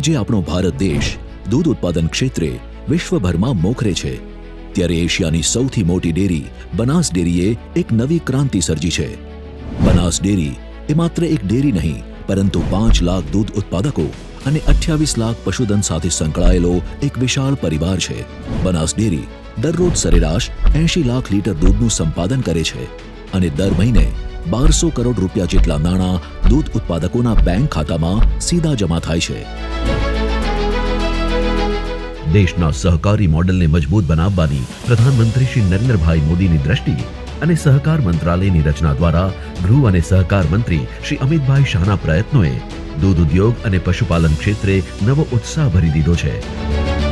આજે આપણો ભારત દેશ દૂધ ઉત્પાદન ક્ષેત્રે વિશ્વભરમાં મોખરે છે. ત્યારે એશિયાની સૌથી મોટી ડેરી બનાસ ડેરીએ એક નવી ક્રાંતિ સર્જી છે. બનાસ ડેરી એ માત્ર એક ડેરી નહીં, પરંતુ પાંચ લાખ દૂધ ઉત્પાદકો અને અઠ્યાવીસ લાખ પશુધન સાથે સંકળાયેલો એક વિશાળ પરિવાર છે. બનાસ ડેરી દરરોજ સરેરાશ એંશી લાખ લીટર દૂધનું સંપાદન કરે છે અને દર મહિને બારસો કરોડ રૂપિયા જેટલા નાણાં દૂધ ઉત્પાદકોના બેંક ખાતામાં સીધા જમા થાય છે. દેશના સહકારી મોડેલને મજબૂત બનાવવાની પ્રધાનમંત્રી શ્રી નરેન્દ્રભાઈ મોદીની દ્રષ્ટિ અને સહકાર મંત્રાલયની રચના દ્વારા ગૃહ અને સહકાર મંત્રી શ્રી અમિતભાઈ શાહના પ્રયત્નોએ દૂધ ઉદ્યોગ અને પશુપાલન ક્ષેત્રે નવો ઉત્સાહ ભરી દીધો છે.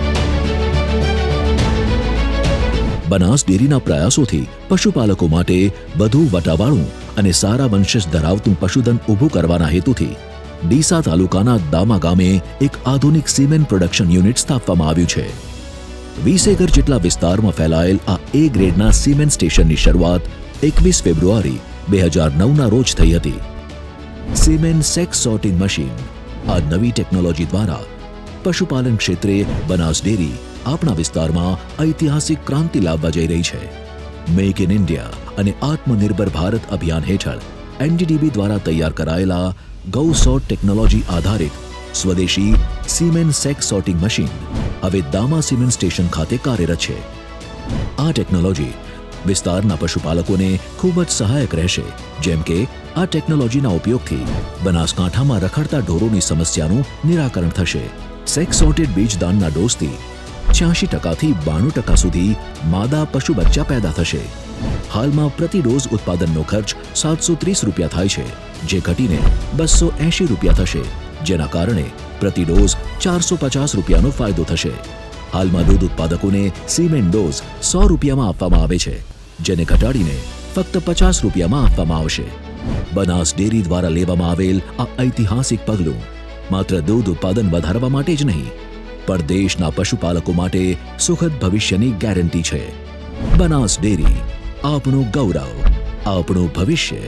બનાસ ડેરીના પ્રયાસોથી પશુપાલકો માટે વધુ વટાવાળું અને સારા વંશજ ધરાવતું પશુધન ઊભું કરવાના હેતુથી ડીસા તાલુકાના દામા ગામે એક આધુનિક સિમેન્ટ પ્રોડક્શન યુનિટ સ્થાપવામાં આવ્યું છે. વીસ એકર જેટલા વિસ્તારમાં ફેલાયેલ આ એ ગ્રેડના સિમેન્ટ સ્ટેશનની શરૂઆત એકવીસ ફેબ્રુઆરી બે હજાર નવના રોજ થઈ હતી. સિમેન્ટ સેક્સ સોર્ટિંગ મશીન આ નવી ટેકનોલોજી દ્વારા પશુપાલન ક્ષેત્રે બનાસ ડેરી આપણા વિસ્તારમાં ઐતિહાસિક ક્રાંતિ લાવવા જઈ રહી છે. મેક ઇન ઇન્ડિયા અને આત્મનિર્ભર ભારત અભિયાન હેઠળ એનડીડીબી દ્વારા તૈયાર કરાયેલા ગૌ સોટ ટેકનોલોજી આધારિત સ્વદેશી સિમેન્ટ સેક સોર્ટિંગ મશીન હવે દામા સિમેન્ટ સ્ટેશન ખાતે કાર્યરત છે. આ ટેકનોલોજી વિસ્તારના પશુપાલકોને ખૂબ જ સહાયક રહેશે, જેમ કે આ ટેકનોલોજીના ઉપયોગથી બનાસકાંઠામાં રખડતા ઢોરોની સમસ્યાનું નિરાકરણ થશે. સેક્સ સોર્ટેડ બીજદાનના ડોઝથી છ્યાસી ટકાથી બાણું ટકા સુધી માદા પશુ બચ્ચા પેદા થશે. હાલમાં પ્રતિ ડોઝ ઉત્પાદનનો ખર્ચ સાતસો ત્રીસ રૂપિયા થાય છે, જે ઘટીને બસો એંશી રૂપિયા થશે, જેના કારણે પ્રતિ ડોઝ ચારસો પચાસ રૂપિયાનો ફાયદો થશે. હાલમાં દૂધ ઉત્પાદકોને સિમેન્ટ ડોઝ સો રૂપિયામાં આપવામાં આવે છે, જેને ઘટાડીને ફક્ત પચાસ રૂપિયામાં આપવામાં આવશે. બનાસ ડેરી દ્વારા લેવામાં આવેલ આ ઐતિહાસિક પગલું માત્ર દૂધ ઉત્પાદન વધારવા માટે જ નહીં પણ દેશના પશુપાલકો માટે સુખદ ભવિષ્યની ગેરંટી છે. બનાસ ડેરી આપણું ગૌરવ આપણું ભવિષ્ય.